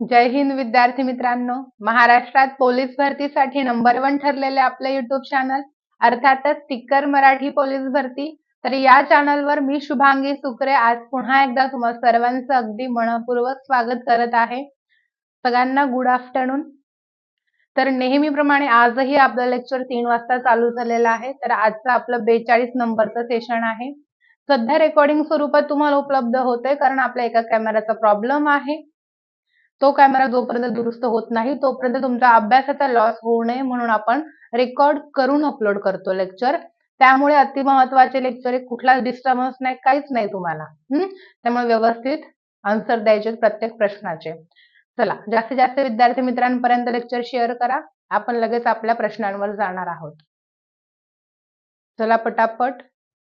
जय हिंद विद्यार्थी मित्रांनो. महाराष्ट्रात पोलीस भरतीसाठी नंबर वन ठरलेले आपले युट्यूब चॅनल अर्थातच टिक्कर मराठी पोलीस भरती. तर या चॅनलवर मी शुभांगी सुकरे आज पुन्हा एकदा तुम्हा सर्वांचं अगदी मनपूर्वक स्वागत करत आहे. सगळ्यांना गुड आफ्टरनून तर नेहमीप्रमाणे आजही आपलं लेक्चर तीन वाजता चालू झालेलं आहे. तर आजचं आपलं बेचाळीस नंबरचं सेशन आहे. सध्या रेकॉर्डिंग स्वरूपात तुम्हाला उपलब्ध होते कारण आपल्या एका कॅमेराचा प्रॉब्लेम आहे. तो कॅमेरा जोपर्यंत दुरुस्त होत नाही तोपर्यंत तुमचा अभ्यासाचा लॉस होऊ नये म्हणून आपण रेकॉर्ड करून अपलोड करतो लेक्चर त्यामुळे अति महत्त्वाचे लेक्चर कुठलाच डिस्टर्बन्स नाही काहीच नाही तुम्हाला. त्यामुळे व्यवस्थित आन्सर द्यायचे प्रत्येक प्रश्नाचे. चला जास्तीत जास्त विद्यार्थी मित्रांपर्यंत लेक्चर शेअर करा. आपण लगेच आपल्या प्रश्नांवर जाणार आहोत. चला पटापट.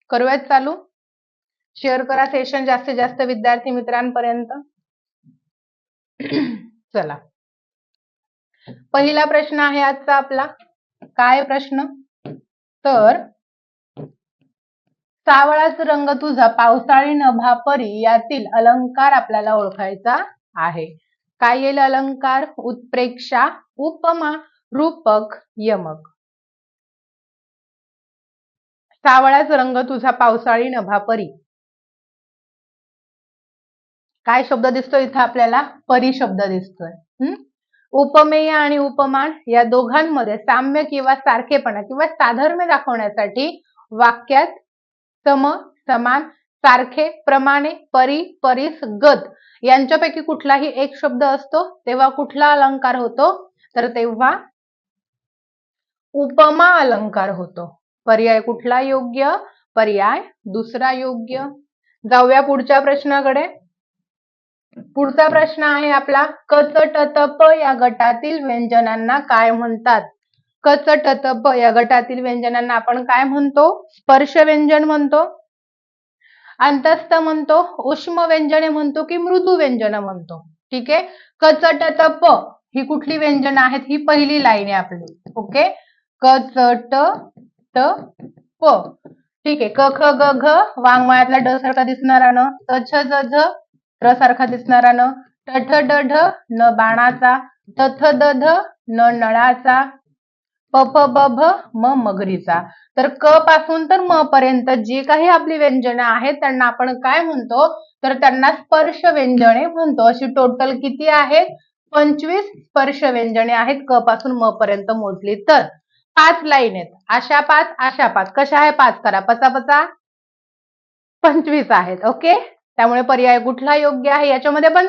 करूयात चालू? शेअर करा सेशन जास्तीत जास्त विद्यार्थी मित्रांपर्यंत. चला. पहिला प्रश्न आहे आजचा आपला. काय प्रश्न? तर सावळाच रंग तुझा पावसाळी नभा परी यातील अलंकार आपल्याला ओळखायचा आहे. काय येईल अलंकार? उत्प्रेक्षा उपमा रूपक यमक. सावळाच रंग तुझा पावसाळी नभापरी. काय शब्द दिसतोय इथं आपल्याला? परिशब्द दिसतोय. दिसतोय उपमेय आणि उपमान या दोघांमध्ये साम्य किंवा सारखेपणा किंवा साधर्म्य दाखवण्यासाठी वाक्यात सम समान सारखे प्रमाणे परी परीस गत यांच्यापैकी कुठलाही एक शब्द असतो तेव्हा कुठला अलंकार होतो? तर तेव्हा उपमा अलंकार होतो. पर्याय कुठला योग्य? पर्याय दुसरा योग्य. जाऊया पुढच्या प्रश्नाकडे. पुढचा प्रश्न आहे आपला कचटतप या गटातील व्यंजनांना काय म्हणतात? कचटतप या गटातील व्यंजनांना आपण काय म्हणतो? स्पर्श व्यंजन म्हणतो अंतस्थ म्हणतो उष्म व्यंजने म्हणतो की मृदू व्यंजन म्हणतो. ठीक आहे? कचटतप ही कुठली व्यंजन आहेत? ही पहिली लाईन आहे आपली. ओके? कचट त प ठीक आहे? क ख ग घ वाङ्मयातला ड सारखा दिसणारा न? त छ ज झ र सारखा दिसणारा न टठ डढ ढ न बाणाचा तथ दध न नळाचा पफ बभ म मगरीचा. तर क पासून तर म पर्यंत जे काही आपली व्यंजने आहेत त्यांना आपण काय म्हणतो? तर त्यांना स्पर्श व्यंजने म्हणतो. अशी टोटल किती आहेत? पंचवीस स्पर्श व्यंजने आहेत क पासून म पर्यंत मोजली तर. पाच लाईन आहेत. आशा पाच आशा पाच. कशा आहे? पाच करा. पचा पचा. पंचवीस आहेत. ओके त्यामुळे पर्याय कुठला योग्य आहे याच्यामध्ये पण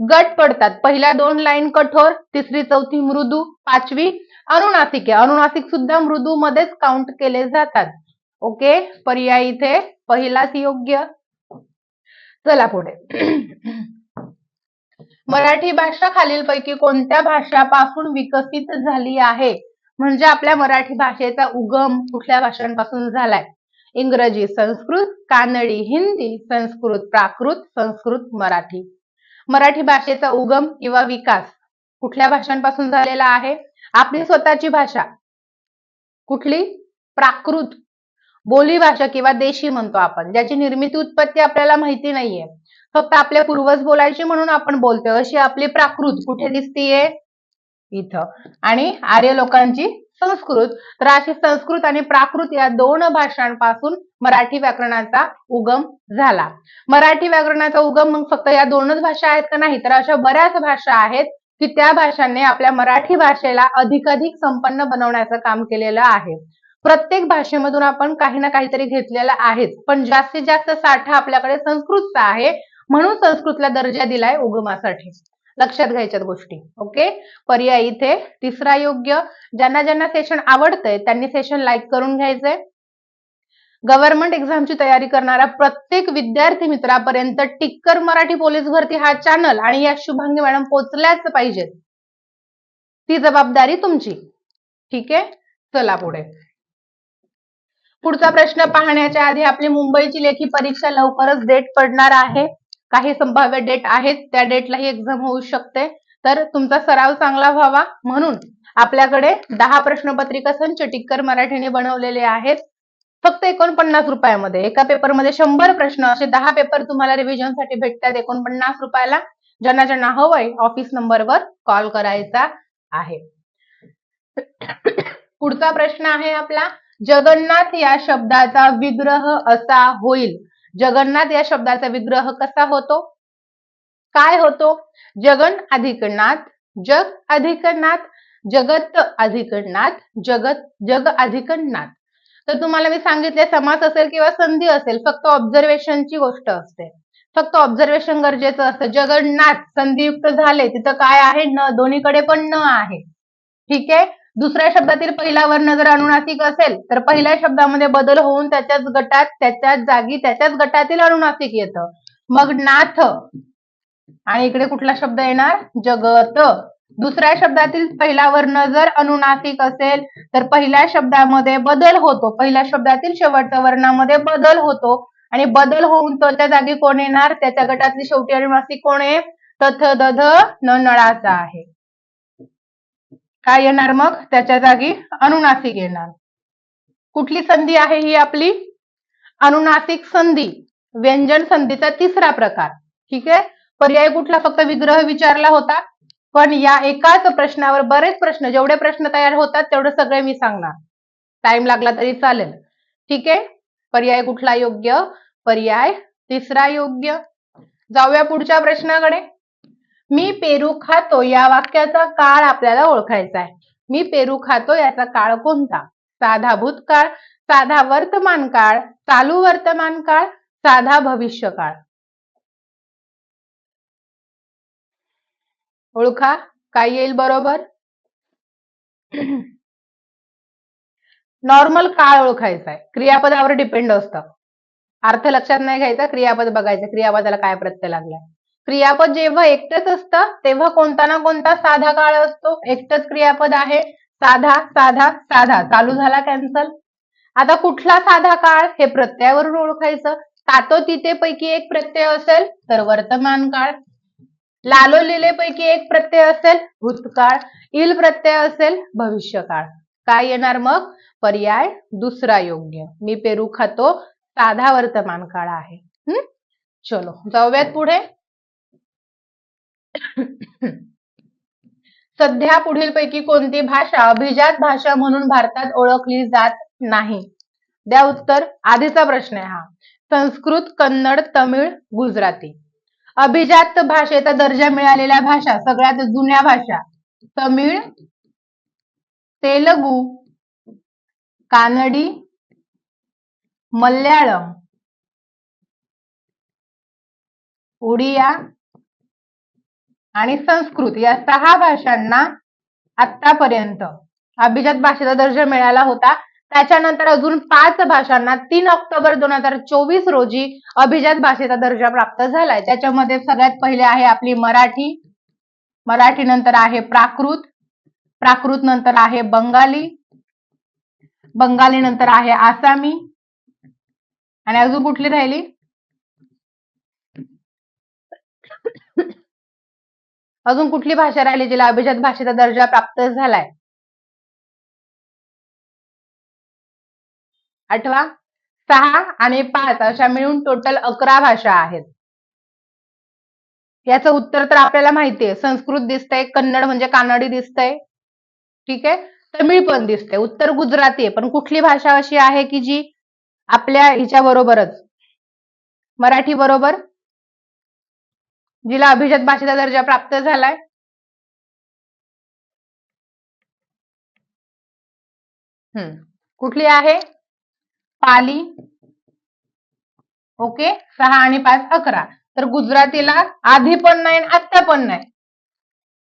गट पडतात. पहिल्या दोन लाईन कठोर तिसरी चौथी मृदू पाचवी अनुनासिक. आहे अनुनासिक सुद्धा मृदू मध्येच काउंट केले जातात. ओके? पर्याय इथे पहिलाच योग्य. चला पुढे. मराठी भाषा खालीलपैकी कोणत्या भाषापासून विकसित झाली आहे? म्हणजे आपल्या मराठी भाषेचा उगम कुठल्या भाषांपासून झालाय? इंग्रजी संस्कृत कानडी हिंदी संस्कृत प्राकृत संस्कृत मराठी. मराठी भाषेचा उगम किंवा विकास कुठल्या भाषांपासून झालेला आहे? आपली स्वतःची भाषा. कुठली? प्राकृत. बोली भाषा किंवा देशी म्हणतो आपण ज्याची निर्मिती उत्पत्ती आपल्याला माहिती नाहीये. फक्त आपले पूर्वज बोलायचे म्हणून आपण बोलतोय अशी आपली प्राकृत कुठे दिसतीये? इथं. आणि आर्य लोकांची संस्कृत. तर अशी संस्कृत आणि प्राकृत या दोन भाषांपासून मराठी व्याकरणाचा उगम झाला. मराठी व्याकरणाचा उगम मग फक्त या दोनच भाषा आहेत का नाही? तर अशा बऱ्याच भाषा आहेत की त्या भाषांनी आपल्या मराठी भाषेला अधिकाधिक संपन्न बनवण्याचं काम केलेलं आहे. प्रत्येक भाषेमधून आपण काही ना काहीतरी घेतलेलं आहेच. पण जास्तीत जास्त साठा आपल्याकडे संस्कृतचा आहे. म्हणून संस्कृतला दर्जा दिलाय उगमासाठी. लक्षात घ्यायच्यात गोष्टी. ओके? पर्याय इथे. तिसरा योग्य ज्यांना ज्यांना सेशन आवडतंय त्यांनी सेशन लाईक करून घ्यायचंय गव्हर्नमेंट एक्झामची तयारी करणारा प्रत्येक विद्यार्थी मित्रापर्यंत टिक्कर मराठी पोलीस भरती हा चॅनल आणि या शुभांगी मॅडम पोचल्याच पाहिजेत. ती जबाबदारी तुमची. ठीक आहे? चला पुढे. पुढचा प्रश्न पाहण्याच्या आधी आपली मुंबईची लेखी परीक्षा लवकरच डेट पडणार आहे. काही संभाव्य डेट आहेत त्या डेटलाही एक्झाम होऊ शकते. तर तुमचा सराव चांगला व्हावा म्हणून आपल्याकडे दहा प्रश्नपत्रिका संच टिक्कर मराठीने बनवलेले आहेत. फक्त एकोणपन्नास रुपयामध्ये. एका पेपरमध्ये शंभर प्रश्न असे दहा पेपर तुम्हाला रिव्हिजनसाठी भेटतात एकोणपन्नास रुपयाला. ज्यांना ज्यांना हवंय ऑफिस नंबरवर कॉल करायचा आहे. पुढचा प्रश्न आहे आपला. जगन्नाथ या शब्दाचा विग्रह असा होईल. जगन्नाथ या शब्दाचा विग्रह कसा होतो? काय होतो? जगन अधिक जग अधिकरणात जगत अधिकरणात जगत जग अधिकरणात. तर तुम्हाला मी सांगितले समास असेल किंवा संधी असेल फक्त ऑब्झर्वेशनची गोष्ट असते. फक्त ऑब्झर्वेशन गरजेचं असतं. जगन्नाथ संधियुक्त झाले तिथं काय आहे? न दोन्हीकडे पण न आहे. ठीक आहे? दुसऱ्या शब्दातील पहिला वर्ण जर अनुनासिक असेल तर पहिल्या शब्दामध्ये बदल होऊन त्याच्याच गटात त्याच्याच जागी त्याच्याच गटातील अनुनासिक येतं. मग नाथ. आणि इकडे कुठला शब्द येणार? जगत. दुसऱ्या शब्दातील पहिला वर्ण जर अनुनासिक असेल तर पहिल्या शब्दामध्ये बदल होतो. पहिल्या शब्दातील शेवटच्या वर्णामध्ये बदल होतो. आणि बदल होऊन तो त्या जागी कोण येणार? त्याच्या गटातली शेवटी अनुनासिक कोण आहे? तथ दध न नळाचा आहे. काय येणार मग? त्याच्या जागी अनुनासिक येणार. कुठली संधी आहे ही आपली? अनुनासिक संधी. व्यंजन संधीचा तिसरा प्रकार. ठीक आहे? पर्याय कुठला फक्त विग्रह विचारला होता? पण या एकाच प्रश्नावर बरेच प्रश्न जेवढे प्रश्न तयार होतात तेवढे सगळे मी सांगणार. टाइम लागला तरी चालेल. ठीक आहे? पर्याय कुठला योग्य? पर्याय तिसरा योग्य. जाऊया पुढच्या प्रश्नाकडे. मी पेरू खातो या वाक्याचा काळ आपल्याला ओळखायचा आहे. मी पेरू खातो याचा काळ कोणता? साधा भूतकाळ साधा वर्तमान काळ चालू वर्तमान काळ साधा भविष्य काळ ओळखा? काय येईल बरोबर? नॉर्मल काळ ओळखायचा आहे. क्रियापदावर डिपेंड असतं. अर्थ लक्षात नाही घ्यायचा क्रियापद बघायचं. क्रियापदाला काय प्रत्यय लागलाय? क्रियापद जेव्हा एकटंच असतं तेव्हा कोणता ना कोणता साधा काळ असतो. एकटच क्रियापद आहे. साधा साधा साधा. चालू झाला कॅन्सल आता कुठला साधा काळ? हे प्रत्ययावरून ओळखायचं. तातो तिथे पैकी एक प्रत्यय असेल तर वर्तमान काळ. लालोलेले पैकी एक प्रत्यय असेल भूतकाळ. इल प्रत्यय असेल भविष्यकाळ. काय येणार मग? पर्याय दुसरा योग्य. मी पेरू खातो. साधा वर्तमान काळ आहे. हम्म चलो जाऊयात पुढे. सध्या पुढील पैकी कोणती भाषा अभिजात भाषा म्हणून भारतात ओळखली जात नाही? द्या उत्तर. आधीचा प्रश्न आहे हा. संस्कृत कन्नड तमिळ गुजराती. अभिजात भाषेचा दर्जा मिळालेल्या भाषा सगळ्यात जुन्या भाषा तमिळ तेलगू कानडी मल्याळम उडिया आणि संस्कृत या सहा भाषांना आतापर्यंत अभिजात भाषेचा दर्जा मिळाला होता. त्याच्यानंतर अजून पाच भाषांना तीन ऑक्टोबर दोन हजार चोवीस रोजी अभिजात भाषेचा दर्जा प्राप्त झालाय. त्याच्यामध्ये सगळ्यात पहिले आहे आपली मराठी. मराठी नंतर आहे प्राकृत. प्राकृत नंतर आहे बंगाली. बंगाली नंतर आहे आसामी. आणि अजून कुठली राहिली? अजून कुठली भाषा राहिली जिला अभिजात भाषेचा दर्जा प्राप्त झालाय? आठवा सहा आणि पाच अशा मिळून टोटल अकरा भाषा आहेत. याचं उत्तर तर आपल्याला माहितीये. संस्कृत दिसतंय कन्नड म्हणजे कानडी दिसतंय. ठीक आहे? तमिळ पण दिसतंय. उत्तर गुजराती आहे. पण कुठली भाषा अशी आहे की जी आपल्या हिच्या बरोबरच मराठी बरोबर? जिला अभिजात भाषेचा दर्जा प्राप्त झालाय. हम्म. कुठली आहे? पाली. ओके. सहा आणि पाच अकरा. तर गुजरातीला आधी पण नाही आत्ता पण नाही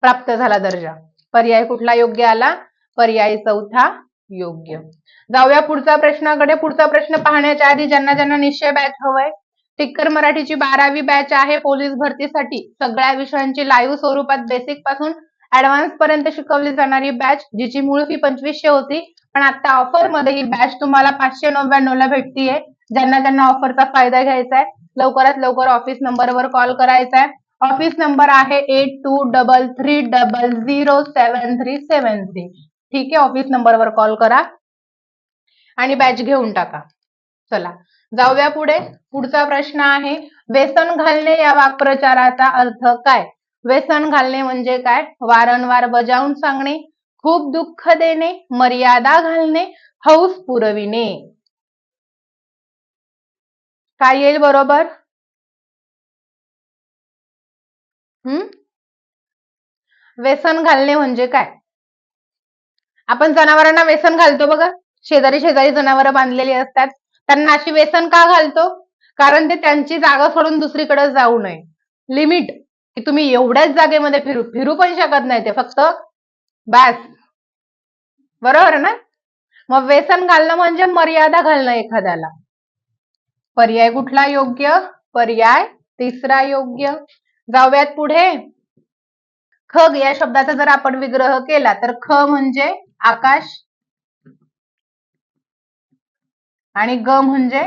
प्राप्त झाला दर्जा. पर्याय कुठला योग्य आला? पर्याय चौथा योग्य. जाऊया पुढचा प्रश्नाकडे. पुढचा प्रश्न पाहण्याच्या आधी ज्यांना ज्यांना निश्चय बॅच हवंय टिक्कर मराठीची बारावी बॅच आहे. पोलीस भरतीसाठी सगळ्या विषयांची लाईव्ह स्वरूपात बेसिकपासून ऍडव्हान्स पर्यंत शिकवली जाणारी बॅच जिची मूळ फी पंचवीसशे होती. पण आता ऑफरमध्ये ही बॅच तुम्हाला पाचशे नव्याण्णव ला भेटतीये. ज्यांना त्यांना ऑफरचा फायदा घ्यायचा आहे लवकरात लवकर ऑफिस नंबरवर कॉल करायचा आहे ऑफिस नंबर आहे eight two double three double zero seven three seven three ठीक आहे ऑफिस नंबरवर कॉल करा. आणि बॅच घेऊन टाका. चला. जाऊया पुढे. पुढचा प्रश्न आहे व्यसन घालणे या वाक्प्रचाराचा अर्थ काय? व्यसन घालणे म्हणजे काय? वारंवार बजावून सांगणे खूप दुःख देणे मर्यादा घालणे हौस पुरविणे. काय येईल बरोबर? हम्म? व्यसन घालणे म्हणजे काय? आपण जनावरांना व्यसन घालतो बघा. शेजारी शेजारी जनावर बांधलेली असतात. त्यांना अशी व्यसन का घालतो? कारण ते त्यांची जागा सोडून दुसरीकडे जाऊ नये. लिमिट की तुम्ही एवढ्याच जागेमध्ये फिरू फिरू पण शकत नाही ते फक्त. बॅस. बरोबर ना? मग व्यसन घालणं म्हणजे मर्यादा घालणं एखाद्याला. पर्याय कुठला योग्य? पर्याय तिसरा योग्य. जाऊयात पुढे. खग या शब्दाचा जर आपण विग्रह केला तर ख म्हणजे आकाश आणि ग म्हणजे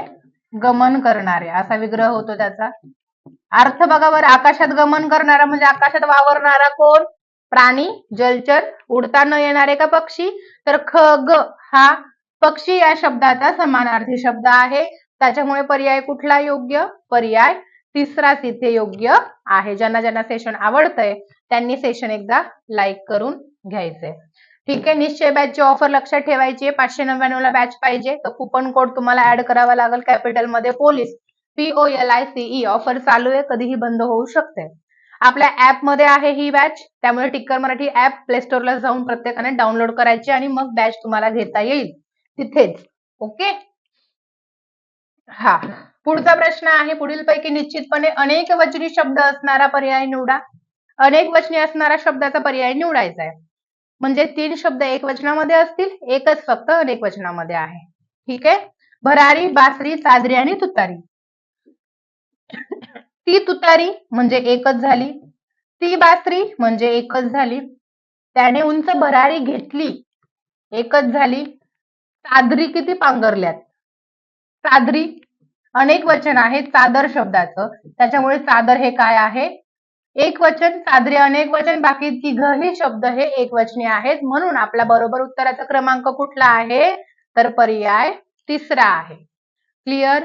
गमन करणारे. असा विग्रह होतो त्याचा. अर्थ बघा बरं आकाशात गमन करणारा म्हणजे आकाशात वावरणारा कोण? प्राणी जलचर उडता न येणारे का पक्षी? तर ख ग हा पक्षी या शब्दाचा समानार्थी शब्द आहे. त्याच्यामुळे पर्याय कुठला योग्य? पर्याय तिसराच इथे योग्य आहे. ज्यांना ज्यांना सेशन आवडतंय त्यांनी सेशन एकदा लाईक करून घ्यायचंय ठीक आहे निश्चय बॅचची ऑफर लक्षात ठेवायची आहे. पाचशे नव्याण्णव ला बॅच पाहिजे. तर कुपन कोड तुम्हाला ऍड करावा लागेल कॅपिटलमध्ये. Police P O L I C E offer चालू आहे. कधीही बंद होऊ शकते. आपल्या ऍपमध्ये आहे ही बॅच त्यामुळे टिक्कर मराठी ऍप प्ले स्टोअरला जाऊन प्रत्येकाने डाउनलोड करायची आणि मग बॅच तुम्हाला घेता येईल. तिथेच. ओके हा. पुढचा प्रश्न आहे. पुढील पैकी निश्चितपणे अनेक वचनी शब्द असणारा पर्याय निवडा. अनेक वचनी असणारा शब्दाचा पर्याय निवडायचा आहे. म्हणजे तीन शब्द एक वचनामध्ये असतील एकच फक्त अनेक वचनामध्ये आहे. ठीक आहे? भरारी बासरी चादरी आणि तुतारी. ती तुतारी म्हणजे एकच झाली. ती बासरी म्हणजे एकच झाली. त्याने उंच भरारी घेतली एकच झाली. चादरी किती पांघरल्यात? चादरी. अनेक वचन आहे चादर शब्दाचं. त्याच्यामुळे चादर हे काय आहे? एक वचन चादरी अनेक वचन बाकी तिघही शब्द हे एकवचनी आहेत. म्हणून आपला बरोबर उत्तराचा क्रमांक कुठला आहे? तर पर्याय तिसरा आहे. क्लिअर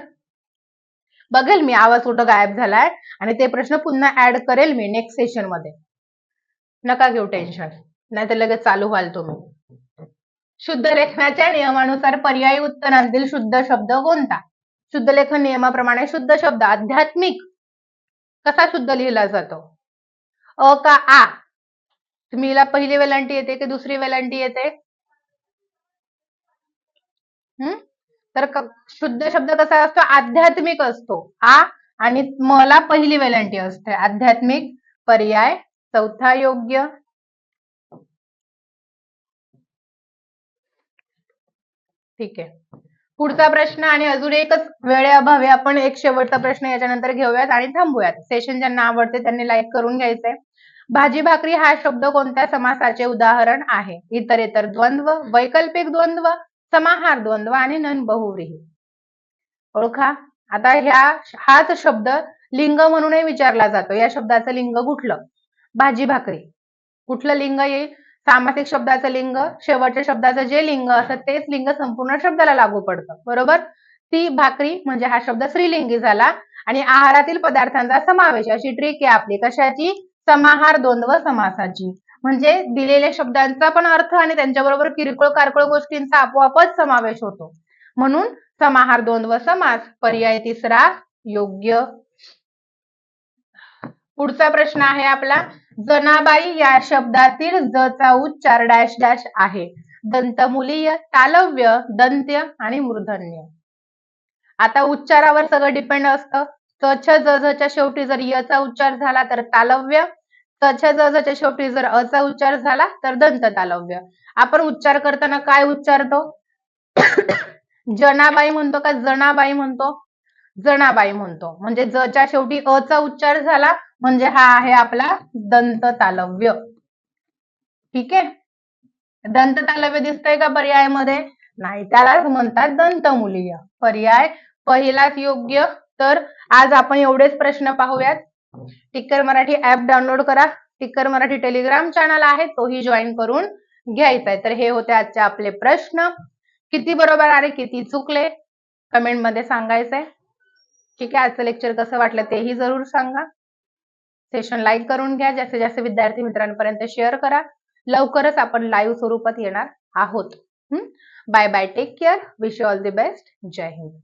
बघेल मी आवाज कुठं गायब झालाय. आणि ते प्रश्न पुन्हा ऍड करेल मी नेक्स्ट सेशनमध्ये. नका घेऊ टेन्शन नाही तर लगेच चालू व्हाल तुम्ही. शुद्ध लेखनाच्या नियमानुसार पर्यायी उत्तरांतील शुद्ध शब्द कोणता? शुद्ध लेखन नियमाप्रमाणे शुद्ध शब्द आध्यात्मिक कसा शुद्ध लिहिला जातो? अ का आ. तुम्हीला पहिली वेलांटी येते की दुसरी वेलांटी येते? हम्म तर शुद्ध शब्द कसा असतो? आध्यात्मिक असतो. आ आणि मला पहिली वेलांटी असते. आध्यात्मिक पर्याय चौथा योग्य. ठीक आहे. पुढचा प्रश्न आणि अजून एकच वेळेअभावी आपण एक शेवटचा प्रश्न याच्यानंतर घेऊयात आणि थांबूयात. सेशन ज्यांना आवडते त्यांनी लाईक करून घ्यायचंय भाजी भाकरी हा शब्द कोणत्या समासाचे उदाहरण आहे? इतर इतर द्वंद्व वैकल्पिक द्वंद्व समाहार द्वंद्व आणि नन बहुव्रीही ओळखा. आता ह्या हाच शब्द लिंग म्हणूनही विचारला जातो. या शब्दाचं लिंग कुठलं? भाजी भाकरी. कुठलं लिंग येईल सामासिक शब्दाचं लिंग शेवटच्या शब्दाचं जे लिंग असतं तेच लिंग संपूर्ण शब्दाला लागू पडतं. बरोबर? ती भाकरी म्हणजे हा शब्द स्त्रीलिंगी झाला आणि आहारातील पदार्थांचा समावेश. अशी ट्रिक आहे आपली. कशाची? समाहार द्वंद्व समासाची. म्हणजे दिलेल्या शब्दांचा पण अर्थ आणि त्यांच्याबरोबर किरकोळ कारकोळ गोष्टींचा आपोआपच समावेश होतो. म्हणून समाहार द्वंद्व समास पर्याय तिसरा योग्य. पुढचा प्रश्न आहे आपला. जनाबाई या शब्दातील जचा उच्चार डॅश डॅश आहे. दंतमुलीय तालव्य दंत्य आणि मूर्धन्य. आता उच्चारावर सगळं डिपेंड असतं. तच्या जच्या शेवटी जर यचा उच्चार झाला तर तालव्य. तच्या जच्या शेवटी जर अचा उच्चार झाला तर दंत तालव्य. आपण उच्चार करताना काय उच्चारतो? जनाबाई म्हणतो का? जनाबाई म्हणतो. जनाबाई म्हणतो. म्हणजे जच्या शेवटी अचा उच्चार झाला म्हणजे हा आहे आपला दंत तालव्य. ठीक आहे? दंत तालव्य दिसतंय का पर्यायामध्ये? नाही त्यालाच म्हणतात दंतमुलीय. पर्याय पहिलाच योग्य तर आज आपण एवढेच प्रश्न पाहूयात. टिक्कर मराठी ऍप डाउनलोड करा. टिक्कर मराठी टेलिग्राम चॅनल आहे तोही जॉईन करून घ्यायचा आहे तर हे होते आजचे आपले प्रश्न. किती बरोबर आले किती चुकले? कमेंटमध्ये सांगायचंय. ठीक आहे आजचं लेक्चर कसं वाटलं तेही जरूर सांगा. सेशन लाईक करून घ्या. जास्तीत जास्त विद्यार्थी मित्रांपर्यंत शेअर करा. लवकरच आपण लाईव्ह स्वरूपात येणार आहोत. Bye bye take care wish you all the best Jai Hind.